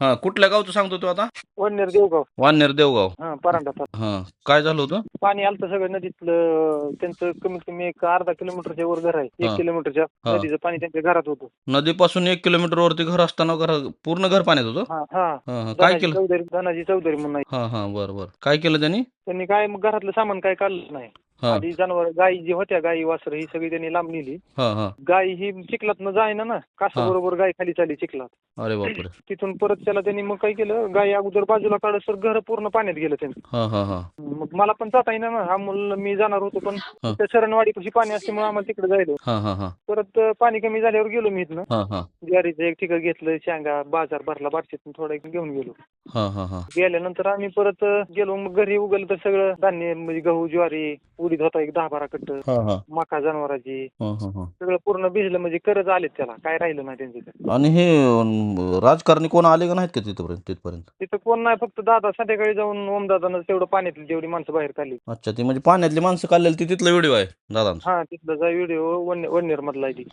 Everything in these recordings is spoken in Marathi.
हा कुठल्या गावचं सांगतो तू आता? वडनेर देवगाव. वानेर देवगाव. हा परांडा तालुका. हा काय झालं होतं? पाणी आलं सगळं नदीतलं त्यांचं कमीत कमी एक अर्धा किलोमीटरच्या वर घर आहे. हा. एक किलोमीटरच्या हा. नदीचं पाणी त्यांच्या घरात होतं. नदीपासून एक किलोमीटर वरती घर असताना घर पूर्ण घर पाण्यात होतं? हा हा. हा, हा. काय धनाजी केलं? चौधरी धनाजी चौधरी म्हणून आहे. हा हा. बर बर. काय केलं त्यांनी? त्यांनी काय मग घरातलं सामान काय काढलं नाही. आधी जनावर गायी जी होत्या गायी वासर ही सगळी त्यांनी लांब नेली. हा हा. गाय ही चिखलात न जायना ना कासा बरोबर गाय खाली चालली चिखलात. अरे बापरे. तिथून परत त्याला त्यांनी मग काय केलं गाय अगोदर बाजूला काढत सर घर पूर्ण पाण्यात गेलं हा हा हा. मग मला पण जाता येईना ना हा मुल मी जाणार होतो पण हा. त्या शरणवाडी कशी पाणी असल्यामुळे आम्हाला तिकडे जायलो हा हा हा. परत अं, पाणी कमी झाल्यावर गेलो मी इथनं. हा हा. ज्वारीचं एक ठिकाण घेतलं शेंगा बाजार भरला बारशेतून थोडा एक घेऊन गेलो. हा हा हा. गेल्यानंतर आम्ही परत अं, गेलो मग घरी उगलं तर सगळं धान्य म्हणजे गहू ज्वारी उडीद होता एक दहा बारा कट्ट हा हा. मका जनावराची. हा हा हा. सगळं पूर्ण भिजलं म्हणजे करज आलेत त्याला. काय राहिलं नाही त्यांचं इथं. आणि हे अं, राजकारणी कोण आले का नाहीत का तिथपर्यंत तिथपर्यंत? तिथं कोण नाही फक्त दादा संध्याकाळी जाऊन ओमदादानं तेवढं पाण्यातली जेवढी माणसं बाहेर काढली. अच्छा ती म्हणजे पाण्यातली माणसं काढलेली ती तिथला व्हिडिओ आहे दादांचा? हा तिथलं जा व्हिडिओ वन्नेर मधला आहे ती.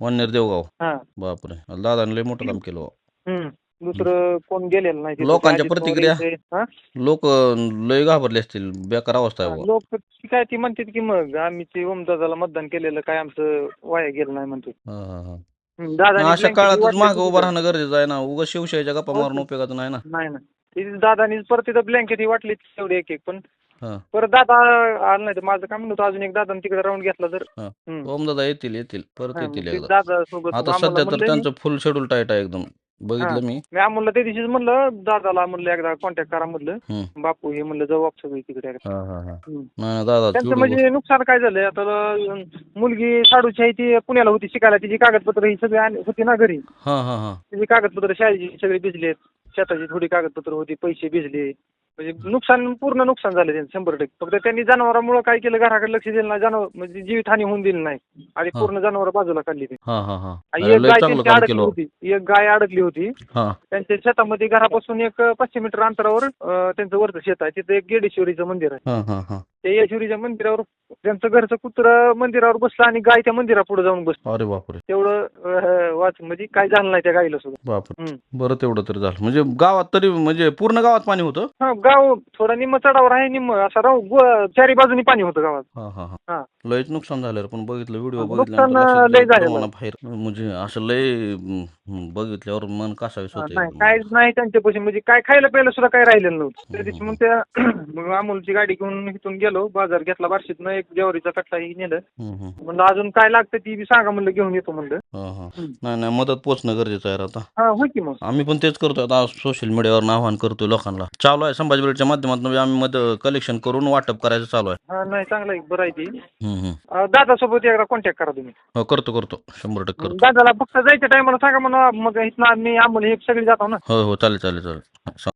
वन्नेर देवगाव हा. बापरे दादाने लय मोठं काम केलं. बुवा. हम्म. दुसरं कोण गेलेलं नाही तिथं. लोकांच्या प्रतिक्रिया? हा? लोक लय घाबरले असतील बेकार अवस्था आहे बुवा. लोक ती काय ती म्हणतात की मग आम्ही ते ओमदादाला मतदान केलेलं काय आमचं वाया गेलं नाही म्हणतो हा हा हा दादानी अशा वाटली मागं उभं. राहणं गरजेचं आहे ना उगा शिवशाहीच्या गप्पा मारून. उपयोगाचं नाही ना नाही ना ती दादानी परत तिथं ब्लँकेट ही वाटली तेवढी एक एक पण हा परत दादा आला नाही तर माझं काम नव्हतं अजून एक दादा तिकडे राऊंड घेतला तर हा. हम्म. ओम दादा येतील येतील परत हा, येतील मग ते एकदा दादा सोबत आता सध्या तर त्यांचं फुल शेड्यूल टाईट आहे एकदम बघितलं मी. मी आम्हाला त्या दिवशीच म्हणलं दादाला म्हणलं एकदा कॉन्टॅक्ट करा म्हणलं. बापू हे म्हणलं जाऊ सगळी तिकडे. हा हा हा. दादा त्यांचं म्हणजे नुकसान काय झालंय? आता मुलगी साडूची आहे ती पुण्याला होती शिकायला. तिची कागदपत्र ही सगळी होती ना घरी. हा हा हा. तिची कागदपत्र शाळेची सगळी भिजलेत. शेताची थोडी कागदपत्र होती पैसे भिजले. म्हणजे नुकसान पूर्ण नुकसान झालं त्यांचं शंभर टक्के. फक्त त्यांनी जनावरांमुळे काय केलं घराकडे लक्ष दिलं नाही जनावर म्हणजे जीवितहानी होऊन दिली नाही. आणि. पूर्ण जनावर बाजूला काढली ती. हा हा हा. आणि एक लय गाय चांगलं त्यांची काम अडकली केलं. होती. एक गाय अडकली होती. हा. त्यांच्या शेतामध्ये घरापासून एक पाचशे मीटर अंतरावर अं, त्यांचं वरचं शेत आहे. तिथे एक गेडेश्वरीचं मंदिर आहे. हा हा हा. त्या येश्वरीच्या मंदिरावर त्यांचं घरचं कुत्र मंदिरावर बसलं आणि गाय त्या मंदिरापुढे जाऊन बसली. अरे बापरे. तेवढं अं, वाच म्हणजे काय झालं नाही त्या गाईला सुद्धा. बापरे. हम्म. बरं तेवढं तरी झालं. म्हणजे गावात तरी म्हणजे पूर्ण गावात पाणी होतं? हा गाव थोडा निम्म चढावर आहे निम्म असा राहू गो- चारी बाजूनी पाणी होतं गावात. हा हा हा. हा. लयच नुकसान झालं रे, पण बघितलं व्हिडिओ बघितल्यानंतर नुकसान, लक्षात लय गेलं झालेलं. प्रमाणात बाहेर म्हणजे असं लय हम्म, बघितल्यावर मन कासावीस हा, होतं नाही. काहीच नाही त्यांच्यापाशी म्हणजे काय खायला प्यायला सुद्धा काय राहिलेलं नव्हतं. त्या दिवशी मग त्या मग अमोलची गाडी घेऊन इथून गेलो. बाजार घेतला बार्शीतनं एक ज्वारीचा कट्टाही नेलं. हम्म, हम्म. म्हणलं अजून काय लागतं ती बी सांगा म्हणलं घेऊन येतो म्हणलं. हा हा. नाही नाही मदत पोचणं गरजेचं आहे रे आता. हा होय की मग. आम्ही पण तेच करतोय आता सोशल मीडियावर आवाहन करतोय लोकांना. चालू आहे संभाजी ब्रिगेडच्या माध्यमातून आम्ही मद कलेक्शन करून वाटप करायचं चालू आहे. हा नाही चांगलं आहे बरं आहे ती. हम्म, हम्म. अं, दादासोबत एकदा कॉन्टॅक्ट करा तुम्ही. हो करतो करतो. शंभर टक्के करतो. दादाला फक्त जायच्या टायमाला सांगा म्हणा मग इथनं आम्ही आम्हाला हे सगळे जातो ना. हो हो चालेल चालेल चालेल.